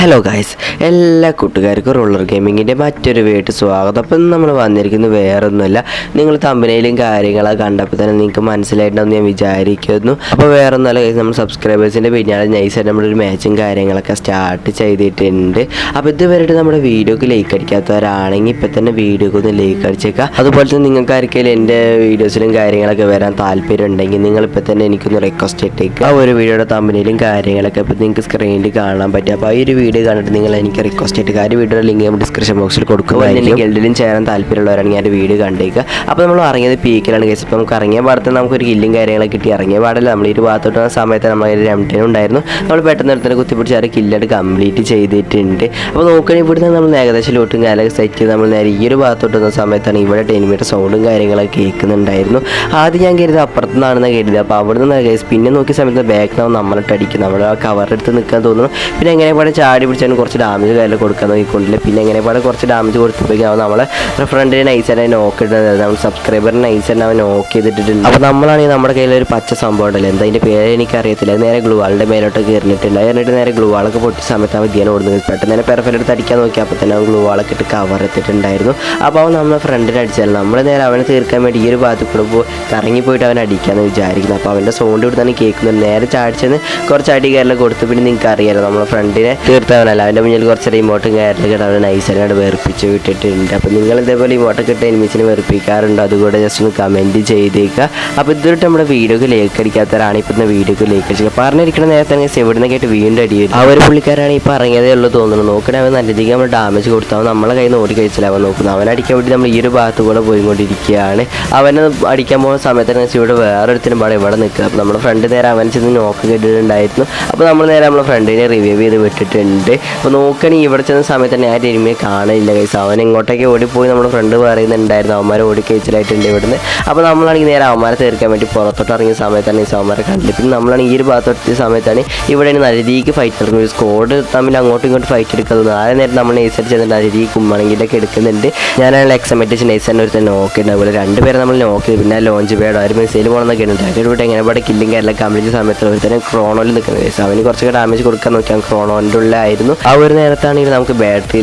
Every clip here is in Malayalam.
ഹലോ ഗായ്സ് എല്ലാ കൂട്ടുകാർക്കും റോളർ ഗെയിമിങ്ങിന്റെ മറ്റൊരു വീട്ട് സ്വാഗതം. അപ്പം നമ്മൾ വന്നിരിക്കുന്നത് വേറൊന്നുമല്ല. നിങ്ങൾ തമ്പനയിലും കാര്യങ്ങളൊക്കെ കണ്ടപ്പോൾ തന്നെ നിങ്ങൾക്ക് മനസ്സിലായിട്ടുണ്ടെന്ന് ഞാൻ വിചാരിക്കുന്നു. അപ്പോൾ വേറൊന്നുമല്ല ഗൈസ് നമ്മൾ സബ്സ്ക്രൈബേഴ്സിന്റെ പിന്നാലെ നൈസായിട്ട് നമ്മളൊരു മാച്ചും കാര്യങ്ങളൊക്കെ സ്റ്റാർട്ട് ചെയ്തിട്ടുണ്ട്. അപ്പോൾ ഇതുവരെയായിട്ട് നമ്മുടെ വീഡിയോക്ക് ലൈക്ക് അടിക്കാത്തവരാണെങ്കിൽ ഇപ്പം തന്നെ വീഡിയോക്ക് ഒന്ന് ലൈക്ക് അടിച്ചേക്കുക അതുപോലെ തന്നെ നിങ്ങൾക്ക് ആർക്കെങ്കിലും എന്റെ വീഡിയോസിലും കാര്യങ്ങളൊക്കെ വരാൻ താല്പര്യം ഉണ്ടെങ്കിൽ നിങ്ങൾ ഇപ്പം തന്നെ എനിക്കൊന്ന് റിക്വസ്റ്റ് ഇട്ടേക്കുക ആ ഒരു വീഡിയോയുടെ തമ്പനയിലും കാര്യങ്ങളൊക്കെ ഇപ്പോൾ നിങ്ങൾക്ക് സ്ക്രീനിൽ കാണാൻ പറ്റും. അപ്പോൾ ഈ ഒരു വീഡിയോ കണ്ടിട്ട് നിങ്ങൾ എനിക്ക് റിക്വസ്റ്റ് ആയിട്ട് കാര്യം വീഡിയോ ലിങ്ക് നമ്മൾ ഡിസ്ക്രിപ്ഷൻ ബോക്സിൽ കൊടുക്കുക ഗിൽഡിലും ചേരാൻ താല്പര്യമുള്ളവരാണെങ്കിൽ ഞാൻ വീഡിയോ കണ്ടേക്കുക. അപ്പോൾ നമ്മൾ ഇറങ്ങിയത് പീക്കിലാണ് കേസ് ഇപ്പോൾ നമുക്ക് ഇറങ്ങിയ പാടത്ത് നമുക്ക് ഒരു കില്ലും കാര്യങ്ങളൊക്കെ കിട്ടി. ഇറങ്ങിയ പാടില്ല നമ്മൾ ഈ ഒരു ഭാഗത്തോട്ട് സമയത്ത് നമ്മൾ ഒരു എംടനും ഉണ്ടായിരുന്നു. നമ്മൾ പെട്ടെന്ന് എടുത്തിട്ട് കുത്തിപ്പിടിച്ച് ആ കില്ലായിട്ട് കംപ്ലീറ്റ് ചെയ്തിട്ടുണ്ട്. അപ്പോൾ നോക്കുകയാണെങ്കിൽ ഇവിടുന്ന് നമ്മൾ ഏകദേശം ലോട്ടും കാര്യങ്ങളൊക്കെ സെറ്റ് ചെയ്ത് നമ്മൾ നേരെ ഈ ഒരു ഭാഗത്തോട്ട് വന്ന സമയത്താണ് ഇവിടെ ടെനിമീറ്റർ സൗണ്ടും കാര്യങ്ങളൊക്കെ കേൾക്കുന്നുണ്ടായിരുന്നു. ആദ്യം ഞാൻ കരുതി അപ്പുറത്ത് നിന്നാണെന്ന് കരുതി അപ്പോൾ അവിടെ നിന്ന് പിന്നെ നോക്കിയ സമയത്ത് ബാക്ക് നമ്മളിട്ട് അടിക്കും നമ്മൾ ആ കവറെടുത്ത് നിൽക്കാൻ തോന്നുന്നു. പിന്നെ എങ്ങനെ പാടെ ചാടി പിടിച്ചാൽ കുറച്ച് ഡാമേജ് കയ്യിൽ കൊടുക്കാൻ നോക്കിക്കൊണ്ടില്ല. പിന്നെ എങ്ങനെ പാടെ കുറച്ച് ഡാമേജ് കൊടുത്തപ്പോഴേക്കും അവൻ നമ്മളെ ഫ്രണ്ടിനെ നൈസായിട്ട് നോക്ക് ഇടുന്നത് നമ്മൾ സബ്സ്ക്രൈബറിനെ നൈസായിട്ട് അവൻ നോക്ക് ചെയ്തിട്ടുണ്ട് അപ്പോൾ നമ്മളാണെങ്കിൽ നമ്മുടെ കയ്യിൽ ഒരു പച്ച സംഭവം ഉണ്ടല്ലോ. എന്താ അതിന്റെ പേര് എനിക്കറിയത്തില്ല. നേരെ ഗ്ലൂ വാളിന്റെ മേലോട്ട് കയറിയിട്ടുണ്ട്. എന്നിട്ട് നേരെ ഗ്ലൂ വാളൊക്കെ പൊട്ടിയ സമയത്ത് അവൻ ധ്യാനം ഓടുന്നത് പെട്ടെന്ന് തന്നെ പെർഫെക്റ്റ് അടിക്കാൻ നോക്കി. അപ്പോൾ തന്നെ അവൻ ഗ്ലൂ വാളൊക്കെ ഇട്ട് കവർ എത്തിയിട്ടുണ്ടായിരുന്നു അപ്പോൾ അവൻ നമ്മളെ ഫ്രണ്ടിനെ അടിച്ചാൽ നമ്മൾ നേരെ അവനെ തീർക്കാൻ വേണ്ടി ഈ ഒരു ഭാഗത്ത് കൂടെ പോയി കറങ്ങി പോയിട്ട് അവൻ അടിക്കാമെന്ന് വിചാരിക്കുന്നു. അപ്പോൾ അവന്റെ സൗണ്ട് ഇവിടെ തന്നെ കേൾക്കുന്നുണ്ട്. നേരെ ചാടിച്ചെന്ന് കുറച്ച് അടി കയറിൽ കൊടുത്ത്. പിന്നെ നിങ്ങൾക്ക് അറിയാമല്ലോ നമ്മളെ ഫ്രണ്ടിനെ തീർത്തവനല്ല അവന്റെ മുന്നിൽ കുറച്ച് ഇമോട്ടും കയറലൊക്കെ ഇട്ട് അവനെ നൈസായിട്ട് വെറുപ്പിച്ച് വിട്ടിട്ടുണ്ട്. അപ്പോൾ നിങ്ങൾ ഇതേപോലെ ഇമോട്ട് ഇട്ട് എനിമിച്ചിനെ വെറുപ്പിക്കാറുണ്ടോ? അതുകൂടെ ജസ്റ്റ് ഒന്ന് കമന്റ് ചെയ്തേക്കുക അപ്പോൾ ഇതുവരെ നമ്മുടെ വീഡിയോക്ക് ലേക്ക് അടിക്കാത്തവരാണ് ഇപ്പോൾ വീഡിയോക്ക് ലേക്ക് അടിക്കുക പറഞ്ഞിരിക്കുന്ന നേരത്തെ എവിടുന്ന് കേട്ട് വീണ്ടും അടി വരും ആ ഒരു പുള്ളിക്കാരാണ് ഇപ്പോൾ ഇറങ്ങിയതേ ഉള്ളൂ തോന്നുന്നു. നോക്കണേ അവൻ നല്ല രീതിക്ക് നമ്മൾ ഡാമേജ് കൊടുത്തു അവൻ നമ്മളെ കയ്യിൽ നിന്ന് ഓടി അവൻ നോക്കുന്നു. അവൻ അടിക്കാൻ വേണ്ടി നമ്മൾ ഈ ഒരു ഭാഗത്ത് കൂടെ പോയിക്കൊണ്ടിരിക്കുകയാണ്. അവനെ അടിക്കാൻ പോകുന്ന സമയത്താണ് ഇവിടെ വേറൊരുത്തിനും പാടെ ഇവിടെ നിൽക്കുക. അപ്പോൾ നമ്മുടെ ഫ്രണ്ട് നേരെ അവൻ ചെന്ന് നോക്ക് കേട്ടിട്ടുണ്ടായിരുന്നു അപ്പോൾ നമ്മൾ നേരെ നമ്മളെ ഫ്രണ്ടിനെ റിവ്യൂ ചെയ്ത് വിട്ടിട്ടുണ്ട്. അപ്പോൾ നോക്കണേ ഇവിടെ ചെന്ന സമയത്ത് തന്നെ ആ എരുമയെ കാണില്ല കൈസ് അവൻ ഇങ്ങോട്ടേക്ക് ഓടിപ്പോയി നമ്മുടെ ഫ്രണ്ട് പറയുന്നുണ്ടായിരുന്നു. അവന്മാരെ ഓടിക്കഴിച്ചിലായിട്ടുണ്ട് ഇവിടുന്ന്. അപ്പോൾ നമ്മളാണെങ്കിൽ നേരെ അവന്മാരെ തീർക്കാൻ വേണ്ടി പുറത്തോട്ട് ഇറങ്ങിയ സമയത്താണ് ഈ അവന്മാരെ കണ്ടില്ല പിന്നെ നമ്മളാണെങ്കിൽ ഈ ഒരു ഭാഗത്തോട്ട് എത്തിയ സമയത്താണ് ഇവിടെ നല്ല രീതിക്ക് ഫൈറ്റ് നടക്കുന്നത് ഒരു സ്കോഡ് തമ്മിൽ അങ്ങോട്ടും ഇങ്ങോട്ടും ഫൈറ്റ് എടുക്കുന്നത്. ആ നേരം നമ്മൾ നെയ്സർ ചെന്നിട്ട് നല്ല കുമ്മണെങ്കിലൊക്കെ എടുക്കുന്നുണ്ട്. ഞാനാണ് എക്സമെറ്റിച്ച് നൈസായിട്ട് ഒരു തന്നെ നോക്കിയിട്ടുണ്ട് അതുപോലെ രണ്ടുപേരെ നമ്മൾ നോക്കി പിന്നെ ലോഞ്ച് പേടോ ഒരു മിസൈൽ പോകണമെന്നൊക്കെ ഉണ്ട് അതിന്റെ ഇവിടെ എങ്ങനെ പാടെ കില്ലും കാര്യങ്ങളൊക്കെ കംപ്ലീറ്റ് സമയത്ത് ഒരു തന്നെ ക്രോണോയിൽ നിൽക്കുന്നത് അവന് കുറച്ചൊക്കെ ഡാമേജ് കൊടുക്കാൻ നോക്കിയാൽ ക്രോണോന്റെ ഉള്ളിലായിരുന്നു ആ ഒരു നേരത്താണെങ്കിൽ നമുക്ക്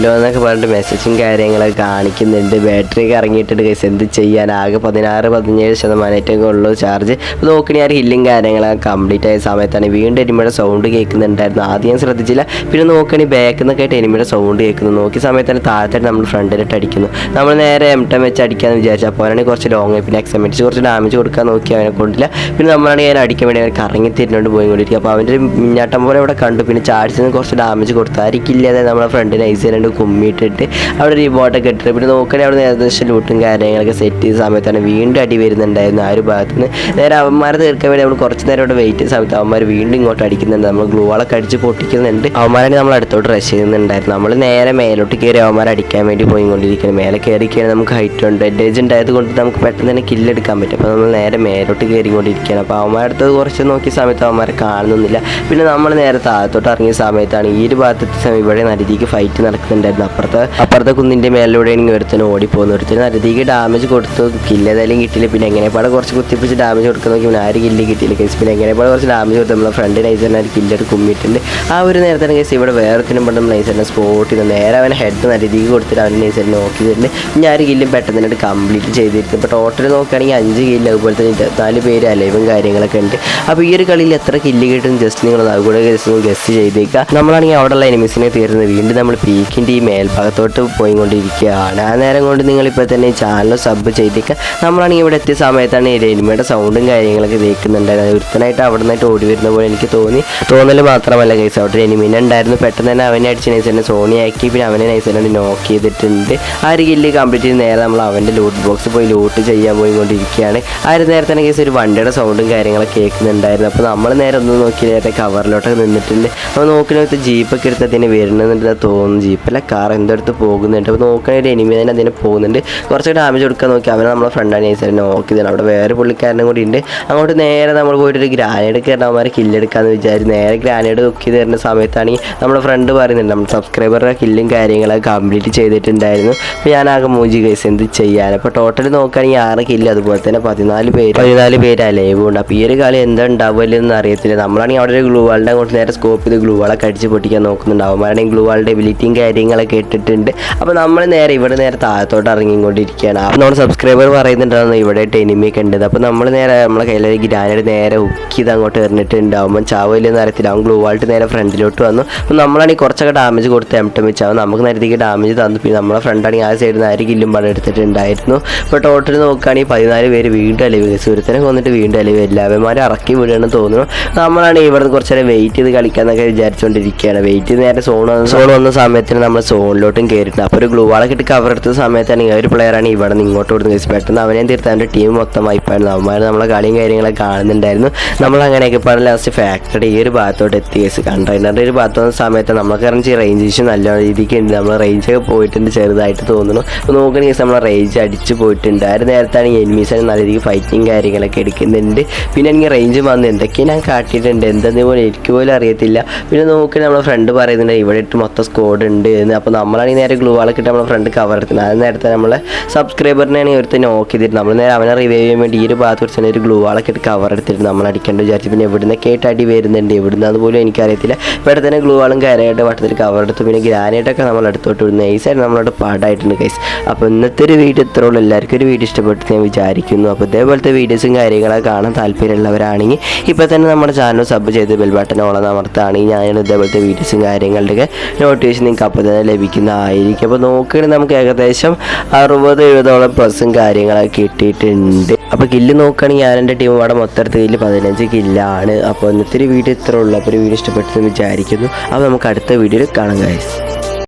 ലോ എന്നൊക്കെ പറഞ്ഞിട്ട് മെസ്സേജും കാര്യങ്ങളൊക്കെ കാണിക്കുന്നുണ്ട്. ബാറ്ററി ഒക്കെ ഇറങ്ങിയിട്ടുണ്ട് ഗൈസ് എന്ത് ചെയ്യാൻ? ആകെ പതിനാറ് പതിനേഴ് ശതമാനമായിട്ടൊക്കെ ഉള്ളൂ ചാർജ് നോക്കണി ആ ഹില്ലും കാര്യങ്ങളൊക്കെ കംപ്ലീറ്റ് ആയ സമയത്താണ് വീണ്ടും എനിമയുടെ സൗണ്ട് കേൾക്കുന്നുണ്ടായിരുന്നു. ആദ്യം ഞാൻ ശ്രദ്ധിച്ചില്ല. പിന്നെ നോക്കണി ബാക്കിൽ നിന്നൊക്കെ ആയിട്ട് എനിമയുടെ സൗണ്ട് കേൾക്കുന്നു. നോക്കിയ സമയത്ത് തന്നെ താഴത്തായിട്ട് നമ്മൾ ഫ്രണ്ടിലിട്ട് അടിക്കുന്നു. നമ്മൾ നേരെ എം ടം വെച്ച് അടിക്കാമെന്ന് വിചാരിച്ചു. അപ്പോൾ അവനാണെങ്കിൽ കുറച്ച് ലോങ് പിന്നെ എക്സമെന്റ് കുറച്ച് ഡാമേജ് കൊടുക്കാൻ നോക്കി അവനെ കൊണ്ടില്ല. പിന്നെ നമ്മളാണെങ്കിൽ ഞാൻ അടിക്കാൻ വേണ്ടി അവൻ കറങ്ങി തിരിഞ്ഞുകൊണ്ട് പോയിക്കൊണ്ടിരിക്കുക. അപ്പോൾ അവന്റെ മിന്നാട്ടം പോലെ ഇവിടെ കണ്ടു. പിന്നെ ചാടിച്ചതിന് കുറച്ച് ഡാമേജ് കൊടുത്തു. ആയിരിക്കില്ലാതെ നമ്മളെ ഫ്രണ്ടിന് ഐസ് രണ്ട് കുമ്മിയിട്ടിട്ട് അവിടെ ഒരു റിബോട്ടൊക്കെ ഇട്ടിട്ട് പിന്നെ നോക്കണേ അവിടെ ഏകദേശം ലൂട്ടും കാര്യങ്ങളൊക്കെ സെറ്റ് ചെയ്ത സമയത്താണ് വീണ്ടും അടി വരുന്നുണ്ടായിരുന്നു ആ ഒരു ഭാഗത്ത് നിന്ന് നേരെ അവന്മാരെ തീർക്കാൻ വേണ്ടി നമ്മൾ കുറച്ച് നേരം അവിടെ വെയിറ്റ് ചെയ്ത സമയത്ത് അവന്മാർ വീണ്ടും ഇങ്ങോട്ട് അടിക്കുന്നുണ്ട്. നമ്മൾ ഗ്ലൂവളൊക്കെ അടിച്ച് പൊട്ടിക്കുന്നുണ്ട്. അവന്മാരെ നമ്മൾ അടുത്തോട്ട് റഷ് ചെയ്യുന്നുണ്ടായിരുന്നു. നമ്മൾ നേരെ മേലോട്ട് കയറി അവന്മാരെ അടിക്കാൻ വേണ്ടി പോയിക്കൊണ്ടിരിക്കുന്നത് മേലെ കയറി കയറി നമുക്ക് ഹൈറ്റ് ഉണ്ട്. എഡേജ് ഉണ്ടായത് കൊണ്ട് നമുക്ക് പെട്ടെന്ന് തന്നെ കില്ലെടുക്കാൻ പറ്റും. അപ്പോൾ നമ്മൾ നേരെ മേലോട്ട് കയറിക്കൊണ്ടിരിക്കുകയാണ്. അപ്പോൾ അവന്മാരുടെ അടുത്ത് കുറച്ച് നോക്കിയ സമയത്ത് അവന്മാരെ കാണുന്നില്ല. പിന്നെ നമ്മൾ നേരെ താഴത്തോട്ട് ഇറങ്ങിയ സമയത്താണ് ഈ ഒരു ഭാഗത്തെ സമയം ഇവിടെ നരതിക്ക് ഫൈറ്റ് നടക്കുന്നുണ്ടായിരുന്നു. അപ്പുറത്തെ അപ്പുറത്തെ കുന്നിന്റെ കുന്നിന്റെ മേലിലൂടെയാണ് ഒരുത്തന് ഓടിപ്പോകുന്നു ഒരുത്തന് നരതിക്ക് ഡാമേജ് കൊടുത്തു. കില്ല് ഏതായാലും കിട്ടിയില്ല. പിന്നെ എങ്ങനെ പാടെ കുറച്ച് കുത്തിപ്പിച്ച് ഡാമേജ് കൊടുക്കാൻ നോക്കി. ആര് കില്ല് കിട്ടിയില്ല കേസ് പിന്നെ എങ്ങനെ പാടെ കുറച്ച് ഡാമേജ് കൊടുത്തു. നമ്മളെ ഫ്രണ്ട് നൈസറിന് ഒരു കില്ലർ കുമ്മിയിട്ടുണ്ട്. ആ ഒരു നേരത്താണ് കേസ് ഇവിടെ വേറെത്തിനും പണ്ട് നൈസറിനെ സ്പോട്ട് ചെയ്ത് നേരെ അവനെ ഹെഡ് നരതിക്ക് കൊടുത്തിട്ട് അവൻ നൈസറിനെ നോക്കി നോക്കിയിട്ടുണ്ട് ഞാൻ ഒരു കില്ലും പെട്ടെന്ന് തന്നെ കംപ്ലീറ്റ് ചെയ്തിരുന്നു ഇപ്പോൾ ടോട്ടൽ നോക്കുകയാണെങ്കിൽ അഞ്ച് കില്ല് അതുപോലെ തന്നെ ഇരുപത്തിനാല് പേര് അലൈവും കാര്യങ്ങളൊക്കെ ഉണ്ട്. അപ്പോൾ ഈ ഒരു കളിയിൽ എത്ര കില്ല് കിട്ടും? ജസ്റ്റ് നിങ്ങൾ അതുകൂടെ ഗസ്റ്റ് ചെയ്തേക്കുക നമ്മളാണെങ്കിൽ അവിടെയുള്ള എനിമിസിനെ തീർന്ന് വീണ്ടും നമ്മൾ പീക്കിന്റെ ഈ മേൽഭാഗത്തോട്ട് പോയിക്കൊണ്ടിരിക്കുകയാണ്. ആ നേരം കൊണ്ട് നിങ്ങളിപ്പോൾ തന്നെ ചാനൽ സബ് ചെയ്തേക്കുക നമ്മളാണെങ്കിൽ ഇവിടെ എത്തിയ സമയത്താണ് ഈ എനിമയുടെ സൗണ്ടും കാര്യങ്ങളൊക്കെ കേൾക്കുന്നുണ്ടായിരുന്നത് ഒരുത്തനായിട്ട് അവിടെ നിന്നായിട്ട് ഓടി വരുന്ന പോലെ എനിക്ക് തോന്നി. തോന്നൽ മാത്രമല്ല കേസ് അവിടെ എനിമിനെ ഉണ്ടായിരുന്നു. പെട്ടെന്ന് തന്നെ അവനെ അടിച്ച് നൈസറിനെ സോണി സോണിയാക്കി പിന്നെ അവനെ നൈസറിനെ നോക്ക് ചെയ്തിട്ടുണ്ട്. ആ ഒരു കില്ല് കംപ്ലീറ്റ് ചെയ്ത് നേരെ നമ്മൾ അവന്റെ ലൂട്ട് ബോക്സ് പോയി ലൂട്ട് ചെയ്യാൻ പോയിക്കൊണ്ടിരിക്കുകയാണ്. ആ ഒരു നേരത്തെ തന്നെ കേസ് ഒരു വണ്ടിയുടെ സൗണ്ടും കാര്യങ്ങളൊക്കെ കേൾക്കുന്നുണ്ടായിരുന്നു. അപ്പോൾ നമ്മൾ നേരെ ഒന്ന് നോക്കി നേരത്തെ കവറിലോട്ടൊക്കെ നിന്നിട്ടുണ്ട്. അപ്പോൾ നോക്കിനകത്ത് ജീപ്പൊക്കെ എടുത്ത് അതിന് വരുന്നുണ്ട് തോന്നുന്നു. ജീപ്പല്ല കാർ എന്തോ അടുത്ത് പോകുന്നുണ്ട്. അപ്പോൾ നോക്കണ ഒരു എനിമി തന്നെ അതിന് പോകുന്നുണ്ട്. കുറച്ച് ഡാമേജ് കൊടുക്കാൻ നോക്കി. അവനെ നമ്മളെ ഫ്രണ്ടാണ് നൈസറിനെ നോക്കി തന്നെ അവിടെ വേറെ പുള്ളിക്കാരനും കൂടി ഉണ്ട്. അങ്ങോട്ട് നേരെ നമ്മൾ പോയിട്ട് ഒരു ഗ്രാനേഡ് കയറണം അവന്മാരെ കില്ലെടുക്കാമെന്ന് വിചാരിച്ചു നേരെ ഗ്രാനേഡ് നോക്കി തരുന്ന സമയത്താണ് നമ്മുടെ ഫ്രണ്ട് പറയുന്നുണ്ട്. നമ്മുടെ സബ്സ്ക്രൈബറുടെ കില്ലും കാര്യങ്ങളൊക്കെ കംപ്ലീറ്റ് ചെയ്തിട്ടുണ്ടായിരുന്നു. അപ്പോൾ ഞാൻ ആകെ മൂജി കേസ് എന്ത് ചെയ്യാൻ അപ്പോൾ ടോട്ടൽ നോക്കുകയാണെങ്കിൽ ആറ് കില്ല് അതുപോലെ തന്നെ പതിനാല് പേര് പതിനാല് പേര് ലൈവ് ഉണ്ട്. അപ്പോൾ ഈ ഒരു കളി എന്താ ഉണ്ടാവില്ലെന്ന് അറിയത്തില്ല. നമ്മളാണെങ്കിൽ അവിടെ ഒരു ഗ്ലൂ വാളിന്റെ അങ്ങോട്ട് നേരെ സ്കോപ്പ് ചെയ്ത് ഗ്ലൂ വാളൊക്കെ അടിച്ച് പൊട്ടിക്കാൻ നോക്കുന്നുണ്ട് അവന്മാരുടെയും ഗ്ലൂ വാളിന്റെ എബിലിറ്റിയും കാര്യങ്ങളൊക്കെ ഇട്ടിട്ടുണ്ട്. അപ്പോൾ നമ്മൾ നേരെ ഇവിടെ നേരെ താഴത്തോട്ട് ഇറങ്ങിക്കൊണ്ടിരിക്കുകയാണ്. അപ്പോൾ നമ്മുടെ സബ്സ്ക്രൈബർ പറയുന്നുണ്ടായിരുന്നു ഇവിടെ എനിമിയൊക്കെ ഉണ്ട്. അപ്പോൾ നമ്മൾ നേരെ നമ്മളെ കയ്യിലൊരു ഗ്രാനഡ് നേരെ ഉക്കി ഇത് അങ്ങോട്ട് എറിഞ്ഞിട്ടുണ്ട്. അവൻ ചാവില്ലെന്ന് അറിയത്തില്ല. അവൻ ഗ്ലൂ വാളിട്ട് നേരെ ഫ്രണ്ടിലോട്ട് വന്നു. അപ്പോൾ നമ്മളാണെങ്കിൽ കുറച്ചൊക്കെ ഡാമേജ് കൊടുത്ത് എം ടെം വെച്ച്. അവൻ നമുക്ക് നേരത്തേക്ക് ഡാമേജ് തന്നു. പിന്നെ നമ്മളെ ഫ്രണ്ടാണെങ്കിൽ ആ സൈഡിൽ നിന്ന് ആര് കില്ലും പടം എടുത്തിട്ടുണ്ടായിരുന്നു. അപ്പോൾ ടോട്ടൽ നോക്കുകയാണെങ്കിൽ പതിനാല് പേര് വീണ്ടും അലിവ് സുഹൃത്തിനെ കൊന്നിട്ട് വീണ്ടും അലിവ് എല്ലാവന്മാരും ഇറക്കി വിടുകയാണെന്ന് തോന്നുന്നു. നമ്മളാണ് ഇവിടെ കുറച്ച് വെയിറ്റ് ചെയ്ത് കളിക്കാന്നൊക്കെ വിചാരിച്ചുകൊണ്ടിരിക്കുകയാണ് ചെയ്ത് നേരെ സോൺ സോൺ വന്ന സമയത്തിന് നമ്മൾ സോണിലോട്ടും കയറിയിട്ടുണ്ട് അപ്പോൾ ഒരു ഗ്ലൂ വാളൊക്കെ ഇട്ട് കവർ എടുത്ത സമയത്താണ് ഈ ഒരു പ്ലെയറാണ് ഇവിടെ നിന്ന് ഇങ്ങോട്ട് കൊടുത്തത് പെട്ടെന്ന് അവനെ തീർത്ത് അവന്റെ ടീം മൊത്തം വൈപ്പായിരുന്നു അവന്മാർ നമ്മളെ കളിയും കാര്യങ്ങളൊക്കെ കാണുന്നുണ്ടായിരുന്നു. നമ്മൾ അങ്ങനെയൊക്കെ പറഞ്ഞ ലാസ്റ്റ് ഫാക്ടറി ഈ ഒരു ഭാഗത്തോട്ട് എത്തി കേസ് കണ്ടെയ്നറിന്റെ ഒരു ഭാഗത്ത് വന്ന സമയത്ത് നമ്മളൊക്കെ അറിഞ്ഞ് റേഞ്ച് ഇഷ്യൂ നല്ല രീതിക്ക് ഉണ്ട്. നമ്മൾ റേഞ്ചൊക്കെ പോയിട്ടുണ്ട് ചെറുതായിട്ട് തോന്നുന്നു. അപ്പോൾ നോക്കണ കേസ് നമ്മൾ റേഞ്ച് അടിച്ച് പോയിട്ടുണ്ട് ആ ഒരു നേരത്താണ് എനിമീസ് നല്ല രീതിക്ക് ഫൈറ്റിങ് കാര്യങ്ങളൊക്കെ എടുക്കുന്നുണ്ട്. പിന്നെ എനിക്ക് റേഞ്ച് വന്ന് എന്തൊക്കെയാണ് ഞാൻ കാട്ടിയിട്ടുണ്ട്? എന്തെന്ന് പോലും എനിക്ക് പോലും അറിയത്തില്ല. പിന്നെ നോക്കി നമ്മളെ ഫ്രണ്ട് പറയുന്നുണ്ട് ഇവിടെ ഇട്ട് മൊത്തം സ്കോഡ് ഉണ്ട് എന്ന്. അപ്പോൾ നമ്മളാണെങ്കിൽ നേരെ ഗ്ലൂ വാളൊക്കെ ഇട്ട് നമ്മളെ ഫ്രണ്ട് കവർ എടുക്കുന്നത്. അത് നേരത്തെ നമ്മളെ സബ്സ്ക്രൈബറിനെയാണ് ഒരുത്തൻ നോക്ക് ചെയ്തിട്ട് നമ്മൾ നേരെ അവനെ റിവൈവ് ചെയ്യാൻ വേണ്ടി ഈ ഒരു ഭാഗത്ത് വെച്ച് തന്നെ ഒരു ഗ്ലൂ വാളൊക്കെ ഇട്ട് കവർ എടുത്തിട്ട് നമ്മൾ അടിക്കേണ്ട വിചാരിച്ചു. പിന്നെ ഇവിടുന്ന് കേട്ട് അടി വരുന്നുണ്ട്. ഇവിടുന്ന് പോലും എനിക്കറിയത്തില്ല. ഇവിടെ തന്നെ ഗ്ലൂ വാളും കയറായിട്ട് വട്ടത്തിൽ കവർ എടുത്തു. പിന്നെ ഗ്രാനൈറ്റൊക്കെ നമ്മൾ അടുത്തോട്ട് വിടുന്നു നൈസായിട്ട് നമ്മളോട് പാടായിട്ടുണ്ട് കൈസ് അപ്പോൾ ഇന്നത്തെ ഒരു വീഡിയോ ഇത്രേ ഉള്ളൂ. എല്ലാവർക്കും ഒരു വീഡിയോ ഇഷ്ടപ്പെട്ടു ഞാൻ വിചാരിക്കുന്നു. അപ്പോൾ ഇതേപോലത്തെ വീഡിയോസും കാര്യങ്ങളൊക്കെ കാണാൻ താല്പര്യമുള്ളവരാണെങ്കിൽ ഇപ്പോൾ തന്നെ നമ്മുടെ ചാനൽ സബ് ചെയ്ത് ബെൽ ബട്ടൺ ഓളം നമർത്താണെങ്കിൽ ഞാൻ ഇതേപോലത്തെ വീഡിയോസും കാര്യങ്ങളുടെയൊക്കെ നോട്ടിഫിക്കേഷൻ നിങ്ങൾക്ക് അപ്പോൾ തന്നെ ലഭിക്കുന്നതായിരിക്കും. അപ്പോൾ നോക്കുകയാണെങ്കിൽ നമുക്ക് ഏകദേശം അറുപത് എഴുപതോളം പ്ലസും കാര്യങ്ങളൊക്കെ കിട്ടിയിട്ടുണ്ട്. അപ്പോൾ കില്ല് നോക്കുകയാണെങ്കിൽ ഞാൻ എന്റെ ടീം അവിടെ മൊത്തത്തിൽ കില്ല് പതിനഞ്ച് കില്ലാണ് അപ്പോൾ ഇന്നത്തെ ഒരു വീഡിയോ ഇത്ര ഉള്ളൂ. അപ്പോൾ ഒരു വീഡിയോ ഇഷ്ടപ്പെട്ടെന്ന് വിചാരിക്കുന്നു. അപ്പോൾ നമുക്ക് അടുത്ത വീഡിയോയിൽ കാണാം ഗൈസ്